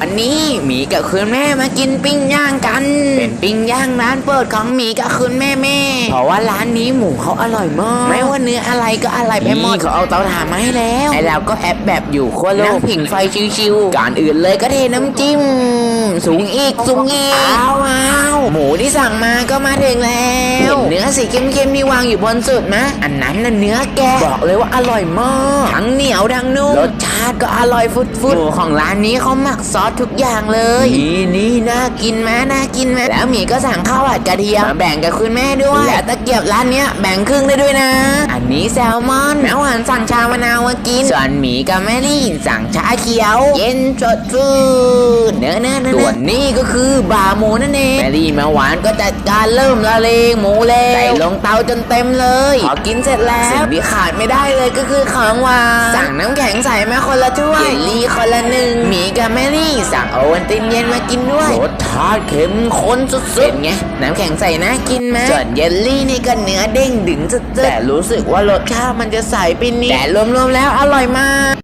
วันนี้หมีกับคุณแม่มากินปิ้งย่างกัน เป็นปิ้งย่างร้านเปิดของหมีกับคุณแม่แม่เพราะว่าร้านนี้หมูเขาอร่อยมากไม่ว่าเนื้ออะไรก็อร่อยไปหมดเขาเอาเตาถ่านมาให้แล้วไอเราก็แอบแบบอยู่ขั้วโลกนั่งผิงไฟชิวๆก่อนอื่นเลยก็เทน้ำจิ้มสูงอีกสูงอีกอ้าวอ้าว หมูที่สั่งมาก็มาถึงแล้วเห็นเนื้อสีเข้มๆที่วางอยู่บนสุดมะอันนั้นน่ะเนื้อแกะบอกเลยว่าอร่อยมากทั้งเหนียวทั้งนุ่มรสชาติก็อร่อยฟุดๆหมูของร้านนี้เขาหมักซอสทุกอย่างเลยนี่นี่น่ากินไหมน่ากินไหมแล้วหมีก็สั่งข้าวผัดกระเทียมมาแบ่งกับคุณแม่ด้วยและตะเกียบร้านเนี้ยแบ่งครึ่งได้ด้วยนะ อันนี้แซลมอนน้าหวานสั่งชามะนาวมากินส่วนหมีกับแม่ลี่สั่งชาเขียว เย็นสดชื่น วนนี้ก็คือบาหมูนั่นเองแม่ลี่มาหวานก็จัดการเริ่มละเลงหมูเลยใส่ลงเตาจนเต็มเลยพอกินเสร็จแล้วสิ่งที่ขาดไม่ได้เลยก็คือของหวานสั่งน้ำแข็งใส่มาคนละถ้วยเยลลี่คนละหนึ่งหมีกับแม่ลี่สั่งโอวัลตินเย็นมากินด้วยรสชาติเข้มข้นสุดๆเป็นไงน้ำแข็งใส่น่ากินไหมส่วนเยลลี่นี่ก็เนื้อเด้งดึงสุดๆแต่รู้สึกว่ารสชาติมันจะใสไปนิดแต่รวมๆแล้วอร่อยมาก